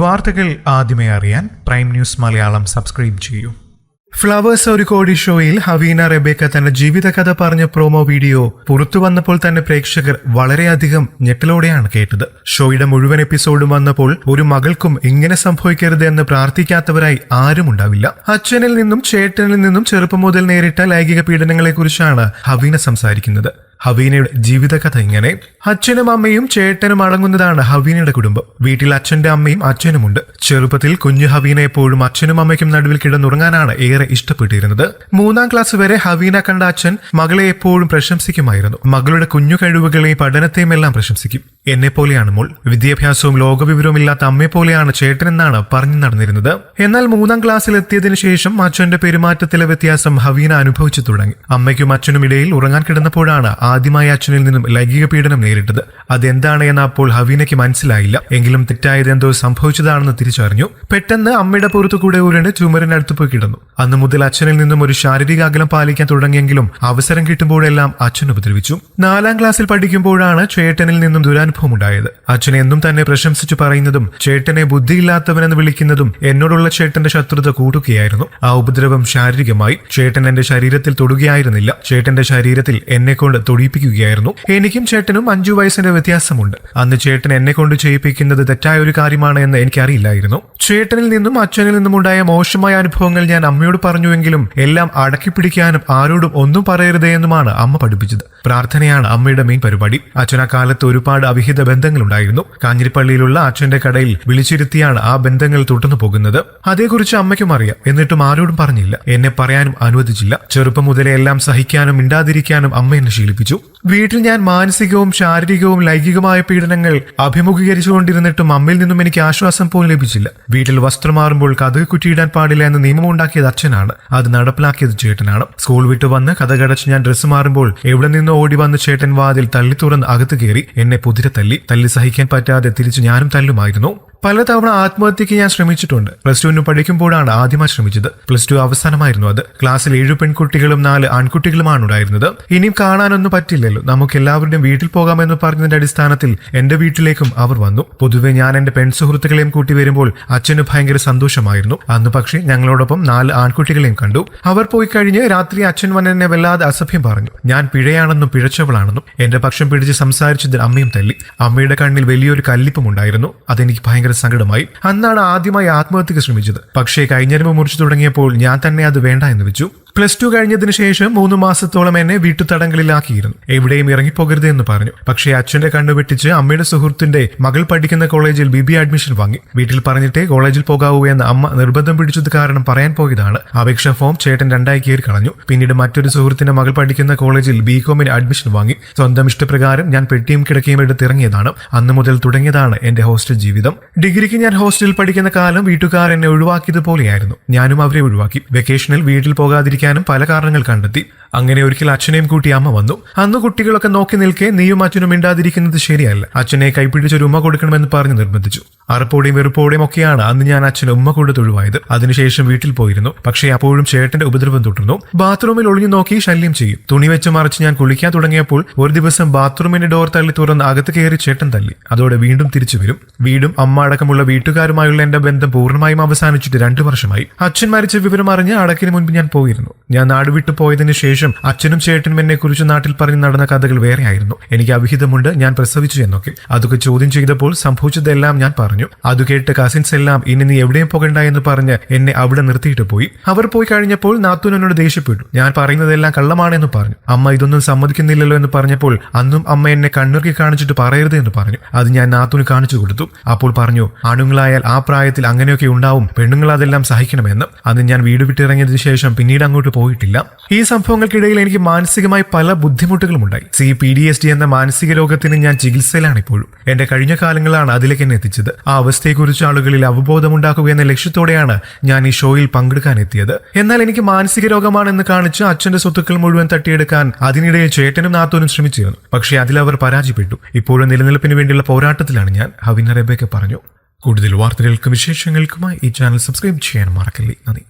വാർത്തകൾ ആദ്യമേ അറിയാൻ പ്രൈം ന്യൂസ് മലയാളം സബ്സ്ക്രൈബ് ചെയ്യൂ. ഫ്ലവേഴ്സ് ഒരു കോടി ഷോയിൽ ഹവീന റെബേക്ക തന്റെ ജീവിതകഥ പറഞ്ഞ പ്രോമോ വീഡിയോ പുറത്തു വന്നപ്പോൾ തന്നെ പ്രേക്ഷകർ വളരെയധികം ഞെട്ടലോടെയാണ് കേട്ടത്. ഷോയുടെ മുഴുവൻ എപ്പിസോഡും വന്നപ്പോൾ ഒരു മകൾക്കും ഇങ്ങനെ സംഭവിക്കരുത് എന്ന് പ്രാർത്ഥിക്കാത്തവരായി ആരും ഉണ്ടാവില്ല. അച്ഛനിൽ നിന്നും ചേട്ടനിൽ നിന്നും ചെറുപ്പം മുതൽ നേരിട്ട ലൈംഗിക പീഡനങ്ങളെക്കുറിച്ചാണ് ഹവീന സംസാരിക്കുന്നത്. ഹവീനയുടെ ജീവിതകഥ ഇങ്ങനെ. അച്ഛനും അമ്മയും ചേട്ടനും അടങ്ങുന്നതാണ് ഹവീനയുടെ കുടുംബം. വീട്ടിൽ അച്ഛന്റെ അമ്മയും അച്ഛനുമുണ്ട്. ചെറുപ്പത്തിൽ കുഞ്ഞു ഹവീന എപ്പോഴും അച്ഛനും അമ്മയ്ക്കും നടുവിൽ കിടന്നുറങ്ങാനാണ് ഏറെ ഇഷ്ടപ്പെട്ടിരുന്നത്. മൂന്നാം ക്ലാസ് വരെ ഹവീന കണ്ട അച്ഛൻ മകളെ എപ്പോഴും പ്രശംസിക്കുമായിരുന്നു. മകളുടെ കുഞ്ഞു കഴിവുകളെയും പഠനത്തെയും എല്ലാം പ്രശംസിക്കും. എന്നെ പോലെയാണ് മോൾ. വിദ്യാഭ്യാസവും ലോകവിവരവും ഇല്ലാത്ത അമ്മയെ പോലെയാണ് ചേട്ടനെന്നാണ് പറഞ്ഞു നടന്നിരുന്നത്. എന്നാൽ മൂന്നാം ക്ലാസ്സിൽ എത്തിയതിനു ശേഷം അച്ഛന്റെ പെരുമാറ്റത്തിലെ വ്യത്യാസം ഹവീന അനുഭവിച്ചു തുടങ്ങി. അമ്മയ്ക്കും അച്ഛനും ഇടയിൽ ഉറങ്ങാൻ കിടന്നപ്പോഴാണ് ആദ്യമായി അച്ഛനിൽ നിന്നും ലൈംഗിക പീഡനം നേരിട്ടത്. അതെന്താണ് എന്ന് അപ്പോൾ ഹവീനയ്ക്ക് മനസ്സിലായില്ല. എങ്കിലും തെറ്റായത് എന്തോ സംഭവിച്ചതാണെന്ന് തിരിച്ചറിഞ്ഞു. പെട്ടെന്ന് അമ്മയുടെ പുറത്തു കൂടെ ഉരുണ്ട് ചുമരിനടുത്ത് പോയി കിടന്നു. അന്നു മുതൽ അച്ഛനിൽ നിന്നും ഒരു ശാരീരിക അകലം പാലിക്കാൻ തുടങ്ങിയെങ്കിലും അവസരം കിട്ടുമ്പോഴെല്ലാം അച്ഛൻ ഉപദ്രവിച്ചു. നാലാം ക്ലാസ്സിൽ പഠിക്കുമ്പോഴാണ് ചേട്ടനിൽ നിന്നും ദുരനുഭവം ഉണ്ടായത് അച്ഛൻ എന്നും തന്നെ പ്രശംസിച്ചു പറയുന്നതും ചേട്ടനെ ബുദ്ധിയില്ലാത്തവനെന്ന് വിളിക്കുന്നതും എന്നോടുള്ള ചേട്ടന്റെ ശത്രുത കൂട്ടുകയായിരുന്നു ആ ഉപദ്രവം ശാരീരികമായി ചേട്ടൻ എന്റെ ശരീരത്തിൽ തൊടുകയായിരുന്നില്ല. ചേട്ടന്റെ ശരീരത്തിൽ എന്നെ കൊണ്ട് തൊടിയിപ്പിക്കുകയായിരുന്നു. എനിക്കും ചേട്ടനും അഞ്ചു വയസ്സിന്റെ വ്യത്യാസമുണ്ട്. അന്ന് ചേട്ടൻ എന്നെ കൊണ്ട് ചെയ്യിപ്പിക്കുന്നത് തെറ്റായ ഒരു കാര്യമാണ് എന്ന് എനിക്കറിയില്ലായിരുന്നു. ചേട്ടനിൽ നിന്നും അച്ഛനിൽ നിന്നും ഉണ്ടായ മോശമായ അനുഭവങ്ങൾ ഞാൻ അമ്മയോട് പറഞ്ഞുവെങ്കിലും എല്ലാം അടക്കി പിടിക്കാനും ആരോടും ഒന്നും പറയരുതേ എന്നുമാണ് അമ്മ പഠിപ്പിച്ചത്. പ്രാർത്ഥനയാണ് അമ്മയുടെ മെയിൻ പരിപാടി. അച്ഛൻ ആ കാലത്ത് ഒരുപാട് അവിഹിത ബന്ധങ്ങളുണ്ടായിരുന്നു. കാഞ്ഞിരിപ്പള്ളിയിലുള്ള അച്ഛന്റെ കടയിൽ വിളിച്ചിരുത്തിയാണ് ആ ബന്ധങ്ങൾ തുടർന്നു പോകുന്നത്. അതേക്കുറിച്ച് അമ്മയ്ക്കും അറിയാം. എന്നിട്ടും ആരോടും പറഞ്ഞില്ല. എന്നെ പറയാനും അനുവദിച്ചില്ല. ചെറുപ്പം മുതലേ എല്ലാം സഹിക്കാനും മിണ്ടാതിരിക്കാനും അമ്മ എന്നെ ശീലിപ്പിച്ചു. വീട്ടിൽ ഞാൻ മാനസികവും ശാരീരികവും ലൈംഗികമായ പീഡനങ്ങൾ അഭിമുഖീകരിച്ചുകൊണ്ടിരുന്നിട്ടും അമ്മയിൽ നിന്നും എനിക്ക് ആശ്വാസം പോലും ലഭിച്ചില്ല. വീട്ടിൽ വസ്ത്രം മാറുമ്പോൾ കഥക് കുറ്റിയിടാൻ പാടില്ല എന്ന് നിയമം ഉണ്ടാക്കിയത് അച്ഛനാണ്. അത് നടപ്പിലാക്കിയത് ചേട്ടനാണ്. സ്കൂൾ വിട്ടു വന്ന് കഥകടച്ച് ഞാൻ ഡ്രസ്സ് മാറുമ്പോൾ എവിടെ നിന്നോ ഓടി വന്ന് ചേട്ടൻ വാതിൽ തള്ളി തുറന്ന് അകത്ത് കയറി എന്നെ പുതിരെ തല്ലി തല്ലി സഹിക്കാൻ പറ്റാതെ തിരിച്ച് ഞാനും തല്ലുമായിരുന്നു. പലതവണ ആത്മഹത്യക്ക് ഞാൻ ശ്രമിച്ചിട്ടുണ്ട്. പ്ലസ് ടുവിന് പഠിക്കുമ്പോഴാണ് ആദ്യമായി ശ്രമിച്ചത്. പ്ലസ് ടു അവസാനമായിരുന്നു അത്. ക്ലാസ്സിൽ ഏഴു പെൺകുട്ടികളും നാല് ആൺകുട്ടികളുമാണ് ഉണ്ടായിരുന്നത്. ഇനിയും കാണാനൊന്നും പറ്റില്ലല്ലോ. നമുക്ക് എല്ലാവരുടെയും വീട്ടിൽ പോകാമെന്ന് പറഞ്ഞതിന്റെ അടിസ്ഥാനത്തിൽ എന്റെ വീട്ടിലേക്കും അവർ വന്നു. പൊതുവെ ഞാൻ എന്റെ പെൺസുഹൃത്തുക്കളെയും കൂട്ടി വരുമ്പോൾ അച്ഛന് ഭയങ്കര സന്തോഷമായിരുന്നു. അന്ന് പക്ഷേ ഞങ്ങളോടൊപ്പം നാല് ആൺകുട്ടികളെയും കണ്ടു. അവർ പോയി കഴിഞ്ഞ് രാത്രി അച്ഛൻ വന്നെന്നെ വല്ലാതെ അസഭ്യം പറഞ്ഞു. ഞാൻ പിഴയാണെന്നും പിഴച്ചവളാണെന്നും എന്റെ പക്ഷം പിടിച്ച് സംസാരിച്ചതിൽ അമ്മയും തല്ലി. അമ്മയുടെ കണ്ണിൽ വലിയൊരു കല്ലിപ്പും ഉണ്ടായിരുന്നു. അതെനിക്ക് ഭയങ്കര സങ്കടമായി. അന്നാണ് ആദ്യമായി ആത്മഹത്യക്ക് ശ്രമിച്ചത്. പക്ഷേ കൈഞ്ഞരമ്പ് മുറിച്ചു തുടങ്ങിയപ്പോൾ ഞാൻ തന്നെ അത് വേണ്ട എന്ന് വെച്ചു. പ്ലസ് ടു കഴിഞ്ഞതിന് ശേഷം മൂന്ന് മാസത്തോളം എന്നെ വീട്ടുതടങ്കലിലാക്കിയിരുന്നു. എവിടെയും ഇറങ്ങിപ്പോകരുത് എന്ന് പറഞ്ഞു. പക്ഷേ അച്ഛന്റെ കണ്ണുവെട്ടിച്ച് അമ്മയുടെ സുഹൃത്തിന്റെ മകൾ പഠിക്കുന്ന കോളേജിൽ ബി ബി അഡ്മിഷൻ വാങ്ങി. വീട്ടിൽ പറഞ്ഞിട്ടേ കോളേജിൽ പോകാവൂ എന്ന് അമ്മ നിർബന്ധം പിടിച്ചത് കാരണം പറയാൻ പോയതാണ്. അപേക്ഷ ഫോം ചേട്ടൻ രണ്ടായി കയറി കളഞ്ഞു. പിന്നീട് മറ്റൊരു സുഹൃത്തിന്റെ മകൾ പഠിക്കുന്ന കോളേജിൽ ബി കോമിന് അഡ്മിഷൻ വാങ്ങി. സ്വന്തം ഇഷ്ടപ്രകാരം ഞാൻ പെട്ടിയും കിടക്കയും എടുത്ത് ഇറങ്ങിയതാണ്. അന്ന് മുതൽ തുടങ്ങിയതാണ് എന്റെ ഹോസ്റ്റൽ ജീവിതം. ഡിഗ്രിക്ക് ഞാൻ ഹോസ്റ്റലിൽ പഠിക്കുന്ന കാലം വീട്ടുകാർ എന്നെ ഒഴിവാക്കിയതുപോലെയായിരുന്നു. ഞാനും അവരെ ഒഴിവാക്കി. വെക്കേഷനിൽ വീട്ടിൽ പോകാതിരിക്കാനും പല കാരണങ്ങൾ കണ്ടെത്തി. അങ്ങനെ ഒരിക്കൽ അച്ഛനെയും കൂട്ടി അമ്മ വന്നു. അന്ന് കുട്ടികളൊക്കെ നോക്കി നിൽക്കെ നീയും അച്ഛനും മിണ്ടാതിരിക്കുന്നത് ശരിയല്ല. അച്ഛനെ കൈപ്പിടിച്ചൊരു ഉമ്മ കൊടുക്കണമെന്ന് പറഞ്ഞ് നിർബന്ധിച്ചു. അറപ്പോടെയും വെറുപ്പോടെയും ഒക്കെയാണ് അന്ന് ഞാൻ അച്ഛന് ഉമ്മ കൊണ്ട് തൊഴുവായത്. അതിനുശേഷം വീട്ടിൽ പോയിരുന്നു. പക്ഷേ അപ്പോഴും ചേട്ടന്റെ ഉപദ്രവം തുടർന്നു. ബാത്റൂമിൽ ഒളിഞ്ഞു നോക്കി ശല്യം ചെയ്യും. തുണി വെച്ച് മറിച്ച് ഞാൻ കുളിക്കാൻ തുടങ്ങിയപ്പോൾ ഒരു ദിവസം ബാത്റൂമിന്റെ ഡോർ തള്ളി തുറന്ന് അകത്ത് കയറി ചേട്ടൻ തല്ലി. അതോടെ വീണ്ടും തിരിച്ചു വരും. വീടും അമ്മ അടക്കമുള്ള വീട്ടുകാരുമായുള്ള എന്റെ ബന്ധം പൂർണമായും അവസാനിച്ചിട്ട് രണ്ടു വർഷമായി. അച്ഛൻ മരിച്ച വിവരം അറിഞ്ഞ് അടക്കിന് മുൻപ് ഞാൻ പോയിരുന്നു. ഞാൻ നാട് പോയതിന് പോയതിനു ശേഷം അച്ഛനും ചേട്ടനും എന്നെ കുറിച്ച് നാട്ടിൽ പറഞ്ഞ് നടന്ന കഥകൾ വേറെയായിരുന്നു. എനിക്ക് അവിഹിതമുണ്ട് ഞാൻ പ്രസവിച്ചു എന്നൊക്കെ. അതൊക്കെ ചോദ്യം ചെയ്തപ്പോൾ സംഭവിച്ചതെല്ലാം ഞാൻ പറഞ്ഞു. അത് കേട്ട് കസിൻസ് എല്ലാം ഇനി നീ എവിടെയും പോകണ്ട എന്ന് പറഞ്ഞ് എന്നെ അവിടെ നിർത്തിയിട്ട് പോയി. അവർ പോയി കഴിഞ്ഞപ്പോൾ നാത്തൂൻ എന്നോട് ദേഷ്യപ്പെട്ടു. ഞാൻ പറയുന്നതെല്ലാം കള്ളമാണെന്ന് പറഞ്ഞു. അമ്മ ഇതൊന്നും സമ്മതിക്കുന്നില്ലല്ലോ എന്ന് പറഞ്ഞപ്പോൾ അന്നും അമ്മ എന്നെ കണ്ണുറുക്കി കാണിച്ചിട്ട് പറയരുത് എന്ന് പറഞ്ഞു. അത് ഞാൻ നാത്തൂന് കാണിച്ചു കൊടുത്തു. അപ്പോൾ പറഞ്ഞു ആണുങ്ങളായാൽ ആ പ്രായത്തിൽ അങ്ങനെയൊക്കെ ഉണ്ടാവും. പെണ്ണുങ്ങൾ അതെല്ലാം സഹിക്കണമെന്ന്. അന്ന് ഞാൻ വീട് വിട്ടിറങ്ങിയതിനു ശേഷം പിന്നീട് അങ്ങോട്ട് പോയിട്ടില്ല. ഈ സംഭവങ്ങൾക്കിടയിൽ എനിക്ക് മാനസികമായി പല ബുദ്ധിമുട്ടുകളും ഉണ്ടായി C P D S D എന്ന മാനസിക രോഗത്തിന് ഞാൻ ചികിത്സയിലാണ് ഇപ്പോഴും. എന്റെ കഴിഞ്ഞ കാലങ്ങളാണ് അതിലേക്ക് എന്നെ എത്തിച്ചത്. ആ അവസ്ഥയെക്കുറിച്ച് ആളുകളിൽ അവബോധമുണ്ടാക്കുക എന്ന ലക്ഷ്യത്തോടെയാണ് ഞാൻ ഈ ഷോയിൽ പങ്കെടുക്കാൻ എത്തിയത് എന്നാൽ എനിക്ക് മാനസിക രോഗമാണെന്ന് കാണിച്ച് അച്ഛന്റെ സ്വത്തുക്കൾ മുഴുവൻ തട്ടിയെടുക്കാൻ അതിനിടെ ചേട്ടനും നാത്തോനും ശ്രമിച്ചിരുന്നു. പക്ഷേ അവർ പരാജയപ്പെട്ടു. ഇപ്പോഴും നിലനിൽപ്പിന് വേണ്ടിയുള്ള പോരാട്ടത്തിലാണ് ഞാൻ ഹവിന പറഞ്ഞു. കൂടുതൽ വാർത്തകൾക്കും വിശേഷങ്ങൾക്കുമായി ഈ ചാനൽ സബ്സ്ക്രൈബ് ചെയ്യാൻ മറക്കല്ലേ. നന്ദി.